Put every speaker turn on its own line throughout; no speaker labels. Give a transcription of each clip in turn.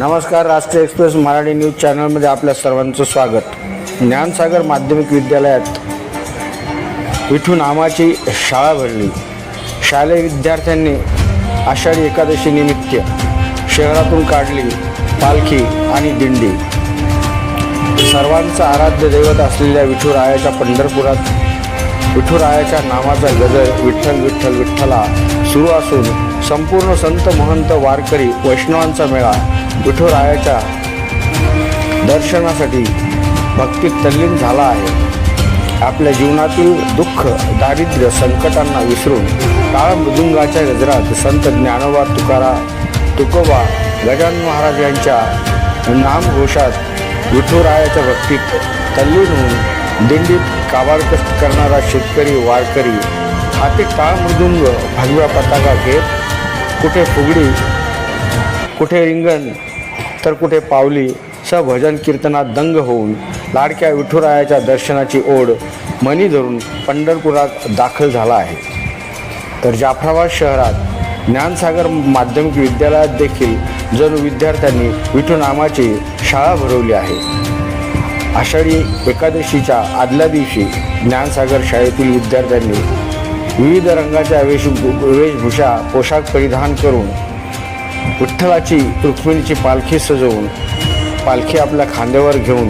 नमस्कार राष्ट्रीय express Marathi news चॅनलमध्ये आपल्या सर्वांचं स्वागत. ज्ञानसागर माध्यमिक विद्यालयात विठू नामाची शाळा भरली. शालेय विद्यार्थ्यांनी आषाढी एकादशी निमित्त शहरातून काढली पालखी आणि दिंडी. सर्वांचं आराध्य दैवत असलेल्या विठुरायाच्या पंढरपुरात विठुरायाच्या नामाचा गजर विठ्ठल विठ्ठल विठ्ठला सुरू असून संपूर्ण संत महंत वारकरी वैष्णवांचा मेळा विठुरायाच्या दर्शनासाठी भक्तीत तल्लीन झाला आहे. आपल्या जीवनातील दुःख दारिद्र्य संकटांना विसरून टाळ मृदुंगाच्या गजरात संत ज्ञानोबा तुकारा तुकोबा गजानन महाराज यांच्या नामघोषात विठुरायाच्या भक्तीत तल्लीन होऊन दिंडीत काबाडकष्ट करणारा शेतकरी वारकरी हाती टाळ मृदुंग भगव्या पताका घेत कुठे फुगडी कुठे रिंगण तर कुठे पावली स भजन कीर्तनात दंग होऊन लाडक्या विठुरायाच्या दर्शनाची ओढ मनी धरून पंढरपुरात दाखल झाला आहे. तर जाफराबाद शहरात ज्ञानसागर माध्यमिक विद्यालयात देखील जणू विद्यार्थ्यांनी विठू नामाची शाळा भरवली आहे. आषाढी एकादशीच्या आदल्या दिवशी ज्ञानसागर शाळेतील विद्यार्थ्यांनी विविध रंगाच्या वेश वेशभूषा पोशाख परिधान करून विठ्ठलाची रुक्मिणीची पालखी सजवून पालखी आपल्या खांद्यावर घेऊन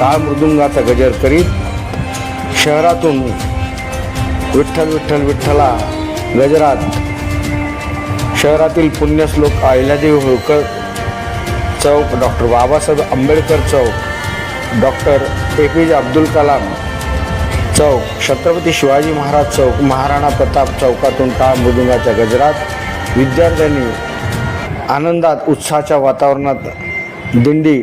टाळ मृदुंगाचा गजर करीत शहरातून विठ्ठल विठ्ठल विठ्ठला गजरात शहरातील पुण्यश्लोक अहिल्यादेवी होळकर चौक doctor Babasaheb Ambedkar Chowk doctor A P J Abdul Kalam चौक छत्रपती शिवाजी महाराज चौक महाराणा प्रताप चौकातून टाळ मृदुंगाच्या गजरात विद्यार्थ्यांनी आनंदात उत्साहाच्या वातावरणात दिंडी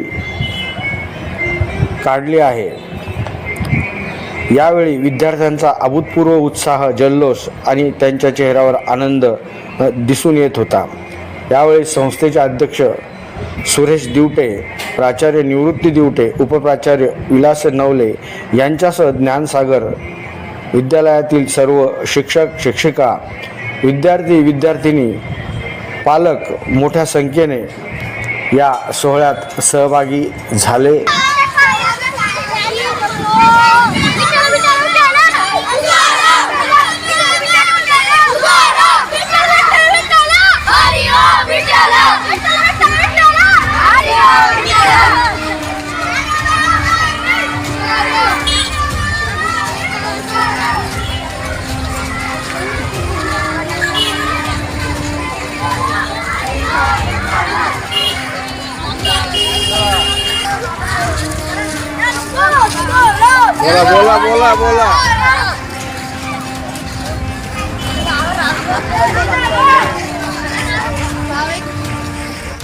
काढली आहे. यावेळी विद्यार्थ्यांचा अभूतपूर्व उत्साह जल्लोष आणि त्यांच्या चेहऱ्यावर आनंद दिसून येत होता. यावेळी संस्थेचे अध्यक्ष सुरेश दिवटे प्राचार्य निवृत्ती दिवटे उपप्राचार्य विलास नवले यांच्यासह ज्ञानसागर विद्यालयातील सर्व शिक्षक शिक्षिका विद्यार्थी विद्यार्थिनी पालक मोठ्या संख्येने या सोहळ्यात सहभागी झाले.
bola bola bola
bola.